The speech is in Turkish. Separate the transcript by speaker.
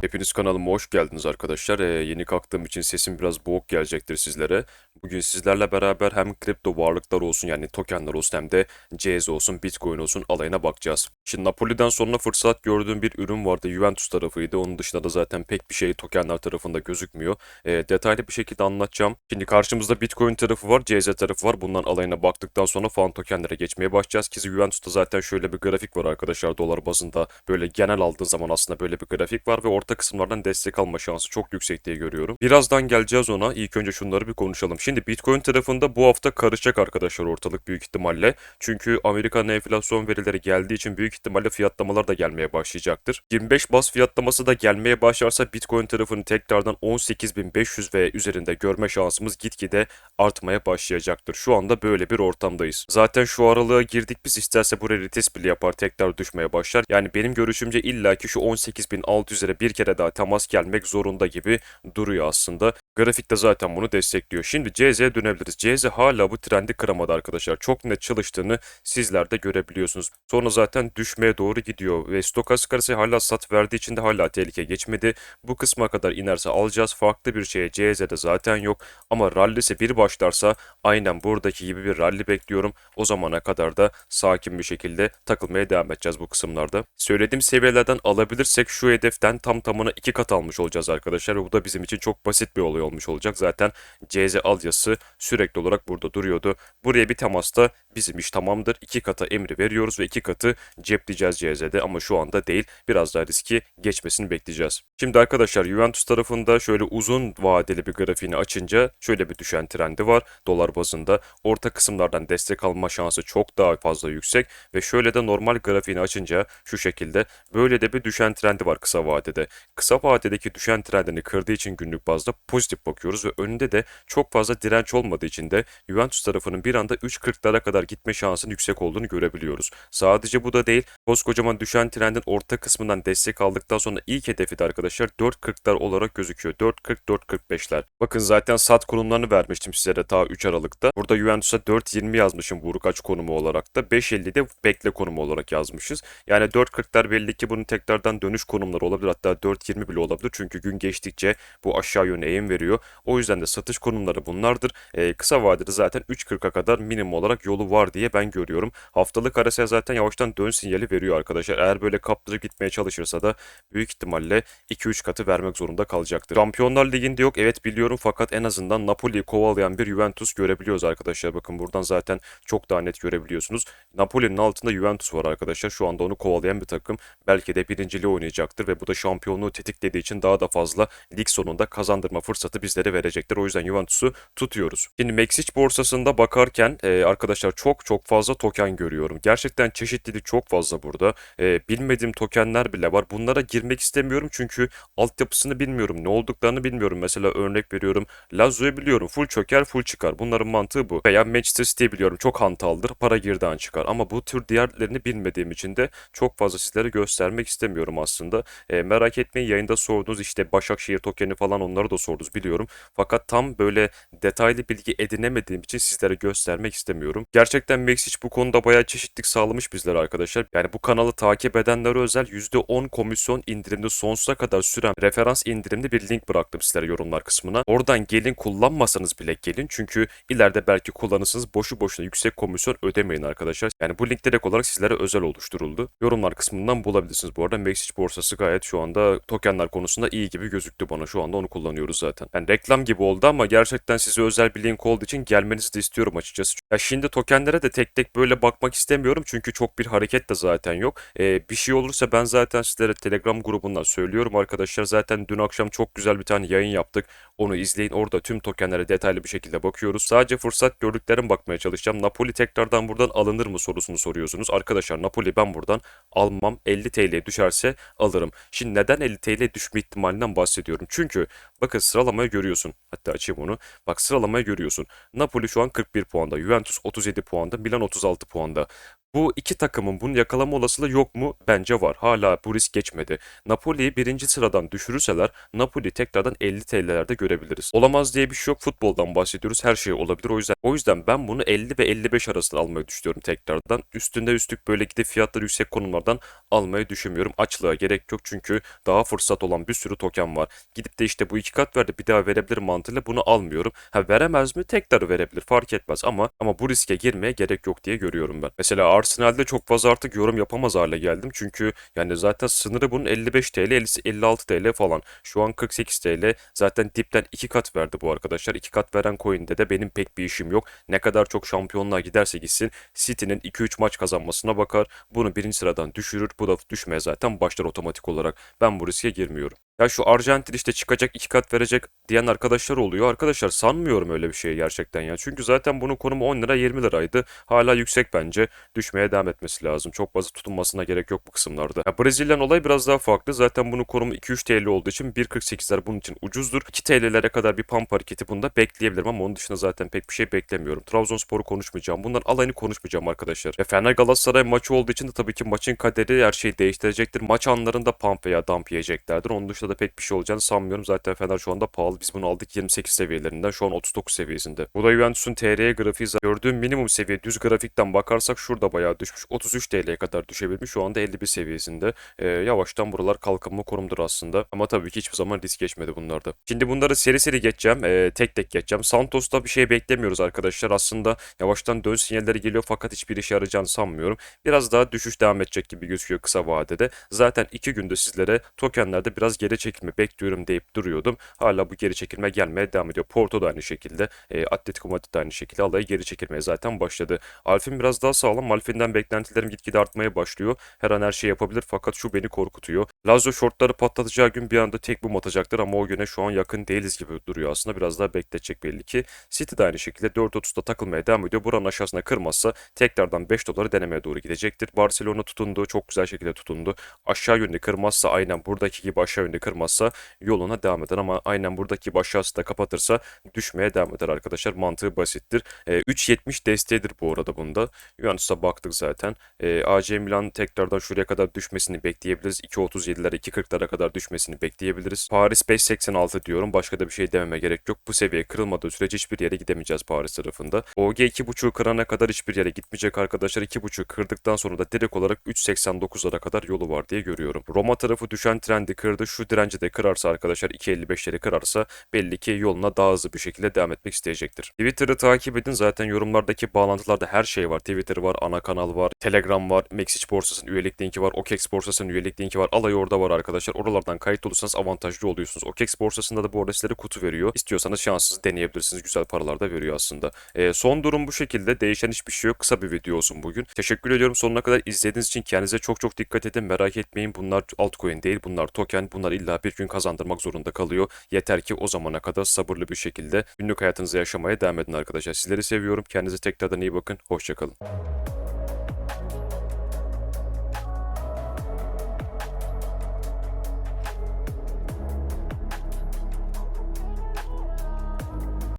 Speaker 1: Hepiniz kanalıma hoş geldiniz arkadaşlar. Ee, yeni kalktığım için sesim biraz boğuk gelecektir sizlere. Bugün sizlerle beraber hem kripto varlıklar olsun yani tokenler olsun hem de CZ olsun, Bitcoin olsun alayına bakacağız. Şimdi Napoli'den sonra fırsat gördüğüm bir ürün vardı. Juventus tarafıydı. Onun dışında da zaten pek bir şey tokenler tarafında gözükmüyor. Ee, detaylı bir şekilde anlatacağım. Şimdi karşımızda Bitcoin tarafı var, CZ tarafı var. Bundan alayına baktıktan sonra fan tokenlere geçmeye başlayacağız. Ki Juventus'ta zaten şöyle bir grafik var arkadaşlar dolar bazında. Böyle genel aldığın zaman aslında böyle bir grafik var ve orta kısımlardan destek alma şansı çok yüksek diye görüyorum. Birazdan geleceğiz ona. İlk önce şunları bir konuşalım. Şimdi Bitcoin tarafında bu hafta karışacak arkadaşlar ortalık büyük ihtimalle. Çünkü Amerikan enflasyon verileri geldiği için büyük ihtimalle fiyatlamalar da gelmeye başlayacaktır. 25 bas fiyatlaması da gelmeye başlarsa Bitcoin tarafını tekrardan 18.500 ve üzerinde görme şansımız gitgide artmaya başlayacaktır. Şu anda böyle bir ortamdayız. Zaten şu aralığa girdik biz isterse buraya retest bile yapar tekrar düşmeye başlar. Yani benim görüşümce illaki şu 18.600'lere bir kere daha temas gelmek zorunda gibi duruyor aslında. Grafik de zaten bunu destekliyor. Şimdi CZ'ye dönebiliriz. CZ hala bu trendi kıramadı arkadaşlar. Çok net çalıştığını sizler de görebiliyorsunuz. Sonra zaten düşmeye doğru gidiyor ve stokastik arası hala sat verdiği için de hala tehlike geçmedi. Bu kısma kadar inerse alacağız. Farklı bir şeye CZ'de zaten yok. Ama rallisi bir başlarsa aynen buradaki gibi bir rally bekliyorum. O zamana kadar da sakin bir şekilde takılmaya devam edeceğiz bu kısımlarda. Söylediğim seviyelerden alabilirsek şu hedeften tam tamına iki kat almış olacağız arkadaşlar. Ve bu da bizim için çok basit bir olay olmuş olacak. Zaten CZ alyası sürekli olarak burada duruyordu. Buraya bir temasta bizim iş tamamdır. İki kata emri veriyoruz ve iki katı cepleyeceğiz CZ'de ama şu anda değil. Biraz daha riski geçmesini bekleyeceğiz. Şimdi arkadaşlar Juventus tarafında şöyle uzun vadeli bir grafiğini açınca şöyle bir düşen trendi var dolar bazında. Orta kısımlardan destek alma şansı çok daha fazla yüksek ve şöyle de normal grafiğini açınca şu şekilde böyle de bir düşen trendi var kısa vadede. Kısa vadedeki düşen trendini kırdığı için günlük bazda pozitif bakıyoruz ve önünde de çok fazla direnç olmadığı için de Juventus tarafının bir anda 3.40'lara kadar gitme şansının yüksek olduğunu görebiliyoruz. Sadece bu da değil, koskocaman düşen trendin orta kısmından destek aldıktan sonra ilk hedefi de arkadaşlar 4.40'lar olarak gözüküyor. 4.40-4.45'ler. Bakın zaten sat konumlarını vermiştim size de ta 3 Aralık'ta. Burada Juventus'a 4.20 yazmışım vurkaç konumu olarak da. 5.50'de bekle konumu olarak yazmışız. Yani 4.40'lar belli ki bunun tekrardan dönüş konumları olabilir. Hatta 4.20 bile olabilir. Çünkü gün geçtikçe bu aşağı yöne eğim veriyor. O yüzden de satış konumları bunlardır. Ee, kısa vadede zaten 3.40'a kadar minimum olarak yolu var diye ben görüyorum. Haftalık arasaya zaten yavaştan dön sinyali veriyor arkadaşlar. Eğer böyle kaptırıp gitmeye çalışırsa da büyük ihtimalle 2-3 katı vermek zorunda kalacaktır. Şampiyonlar Ligi'nde yok evet biliyorum fakat en azından Napoli'yi kovalayan bir Juventus görebiliyoruz arkadaşlar. Bakın buradan zaten çok daha net görebiliyorsunuz. Napoli'nin altında Juventus var arkadaşlar. Şu anda onu kovalayan bir takım. Belki de birinciliği oynayacaktır ve bu da şampiyonluğu tetiklediği için daha da fazla lig sonunda kazandırma fırsatı bizlere verecektir. O yüzden Juventus'u tutuyoruz. Şimdi Mexic borsasında bakarken e, arkadaşlar çok çok fazla token görüyorum. Gerçekten çeşitlilik çok fazla burada. E, bilmediğim tokenler bile var. Bunlara girmek istemiyorum çünkü altyapısını bilmiyorum. Ne olduklarını bilmiyorum. Mesela örnek veriyorum. Lazio'yu biliyorum. Full çöker full çıkar. Bunların mantığı bu. Veya Manchester City'yi biliyorum. Çok hantaldır. Para girden çıkar. Ama bu tür diğerlerini bilmediğim için de çok fazla sizlere göstermek istemiyorum aslında. E, merak etmeyin yayında sorduğunuz işte Başakşehir tokeni falan onları da sordunuz biliyorum. Fakat tam böyle detaylı bilgi edinemediğim için sizlere göstermek istemiyorum. Gerçekten Mexic bu konuda bayağı çeşitlilik sağlamış bizlere arkadaşlar. Yani bu kanalı takip edenlere özel %10 komisyon indirimli sonsuza kadar süren referans indirimli bir link bıraktım sizlere yorumlar kısmına. Oradan gelin kullanmasanız bile gelin çünkü ileride belki kullanırsınız boşu boşuna yüksek komisyon ödemeyin arkadaşlar. Yani bu link direkt olarak sizlere özel oluşturuldu. Yorumlar kısmından bulabilirsiniz bu arada. Mexic borsası gayet şu anda tokenler konusunda iyi gibi gözüktü bana. Şu anda onu kullanıyoruz zaten. Yani reklam gibi oldu ama gerçekten size özel bir link olduğu için gelmenizi de istiyorum açıkçası. Ya şimdi tokenlere de tek tek böyle bakmak istemiyorum çünkü çok bir hareket de zaten yok. Ee, bir şey olursa ben zaten sizlere Telegram grubundan söylüyorum arkadaşlar. Zaten dün akşam çok güzel bir tane yayın yaptık. Onu izleyin. Orada tüm tokenlere detaylı bir şekilde bakıyoruz. Sadece fırsat gördüklerim bakmaya çalışacağım. Napoli tekrardan buradan alınır mı sorusunu soruyorsunuz. Arkadaşlar Napoli ben buradan almam. 50 TL düşerse alırım. Şimdi neden 50 TL düşme ihtimalinden bahsediyorum? Çünkü bakın sıralamayı görüyorsun. Hatta açayım onu. Bak sıralamayı görüyorsun. Napoli şu an 41 puanda. Juventus 37 puanda. Milan 36 puanda. Bu iki takımın bunu yakalama olasılığı yok mu? Bence var. Hala bu risk geçmedi. Napoli'yi birinci sıradan düşürürseler Napoli tekrardan 50 TL'lerde görebiliriz. Olamaz diye bir şey yok. Futboldan bahsediyoruz. Her şey olabilir. O yüzden o yüzden ben bunu 50 ve 55 arasında almayı düşünüyorum tekrardan. Üstünde üstlük böyle gidip fiyatları yüksek konumlardan almayı düşünmüyorum. Açlığa gerek yok çünkü daha fırsat olan bir sürü token var. Gidip de işte bu iki kat verdi bir daha verebilir mantığıyla bunu almıyorum. Ha veremez mi? Tekrar verebilir fark etmez ama ama bu riske girmeye gerek yok diye görüyorum ben. Mesela Arsenal'de çok fazla artık yorum yapamaz hale geldim. Çünkü yani zaten sınırı bunun 55 TL, 50 56 TL falan. Şu an 48 TL. Zaten dipten 2 kat verdi bu arkadaşlar. 2 kat veren coin'de de benim pek bir işim yok. Ne kadar çok şampiyonluğa giderse gitsin City'nin 2-3 maç kazanmasına bakar. Bunu birinci sıradan düşürür. Bu da düşmeye zaten başlar otomatik olarak. Ben bu riske girmiyorum. Ya şu Arjantin işte çıkacak iki kat verecek diyen arkadaşlar oluyor. Arkadaşlar sanmıyorum öyle bir şey gerçekten ya. Çünkü zaten bunun konumu 10 lira 20 liraydı. Hala yüksek bence. Düşmeye devam etmesi lazım. Çok fazla tutunmasına gerek yok bu kısımlarda. Ya Brezilyan olay biraz daha farklı. Zaten bunun konumu 2-3 TL olduğu için 1.48'ler bunun için ucuzdur. 2 TL'lere kadar bir pump hareketi bunda bekleyebilirim ama onun dışında zaten pek bir şey beklemiyorum. Trabzonspor'u konuşmayacağım. Bunların alayını konuşmayacağım arkadaşlar. Ve Fener Galatasaray maçı olduğu için de tabii ki maçın kaderi her şeyi değiştirecektir. Maç anlarında pump veya dump yiyeceklerdir. Onun dışında da pek bir şey olacağını sanmıyorum. Zaten Fener şu anda pahalı. Biz bunu aldık 28 seviyelerinden. Şu an 39 seviyesinde. Bu da Juventus'un TR grafiği. Gördüğüm minimum seviye düz grafikten bakarsak şurada bayağı düşmüş. 33 TL'ye kadar düşebilmiş. Şu anda 51 seviyesinde. Ee, yavaştan buralar kalkınma konumdur aslında. Ama tabii ki hiçbir zaman risk geçmedi bunlarda. Şimdi bunları seri seri geçeceğim. Ee, tek tek geçeceğim. Santos'ta bir şey beklemiyoruz arkadaşlar. Aslında yavaştan dön sinyalleri geliyor fakat hiçbir işe yarayacağını sanmıyorum. Biraz daha düşüş devam edecek gibi gözüküyor kısa vadede. Zaten iki günde sizlere tokenlerde biraz geri çekilme bekliyorum deyip duruyordum. Hala bu geri çekilme gelmeye devam ediyor. Porto da aynı şekilde. E, Atletico Madrid de aynı şekilde alaya geri çekilmeye zaten başladı. Alfin biraz daha sağlam. Alfin'den beklentilerim gitgide artmaya başlıyor. Her an her şey yapabilir fakat şu beni korkutuyor. Lazio shortları patlatacağı gün bir anda tek boom atacaktır ama o güne şu an yakın değiliz gibi duruyor aslında. Biraz daha bekletecek belli ki. City de aynı şekilde 4.30'da takılmaya devam ediyor. Buranın aşağısına kırmazsa tekrardan 5 doları denemeye doğru gidecektir. Barcelona tutundu. Çok güzel şekilde tutundu. Aşağı yönde kırmazsa aynen buradaki gibi aşağı yönde kırmazsa yoluna devam eder ama aynen buradaki gibi aşağısı da kapatırsa düşmeye devam eder arkadaşlar. Mantığı basittir. E, 3.70 desteğidir bu arada bunda. Juventus'a baktık zaten. E, AC Milan tekrardan şuraya kadar düşmesini bekleyebiliriz. 2.37'lere 2.40'lara kadar düşmesini bekleyebiliriz. Paris 5.86 diyorum. Başka da bir şey dememe gerek yok. Bu seviye kırılmadığı sürece hiçbir yere gidemeyeceğiz Paris tarafında. OG 2.5'u kırana kadar hiçbir yere gitmeyecek arkadaşlar. 2.5'u kırdıktan sonra da direkt olarak 3.89'lara kadar yolu var diye görüyorum. Roma tarafı düşen trendi kırdı. Şu direnci de kırarsa arkadaşlar 2.55'leri kırarsa belli ki yoluna daha hızlı bir şekilde devam etmek isteyecektir. Twitter'ı takip edin. Zaten yorumlardaki bağlantılarda her şey var. Twitter var, ana kanal var, Telegram var, Mexic borsasının üyelik linki var, OKEX borsasının üyelik linki var. Alay orada var arkadaşlar. Oralardan kayıt olursanız avantajlı oluyorsunuz. OKEX borsasında da bu arada sizlere kutu veriyor. İstiyorsanız şanssız deneyebilirsiniz. Güzel paralar da veriyor aslında. Ee, son durum bu şekilde. Değişen hiçbir şey yok. Kısa bir video olsun bugün. Teşekkür ediyorum sonuna kadar izlediğiniz için. Kendinize çok çok dikkat edin. Merak etmeyin. Bunlar altcoin değil. Bunlar token. Bunlar illa bir gün kazandırmak zorunda kalıyor. Yeter ki o zamana kadar sabırlı bir şekilde günlük hayatınızı yaşamaya devam edin arkadaşlar. Sizleri seviyorum. Kendinize tekrardan iyi bakın. Hoşçakalın.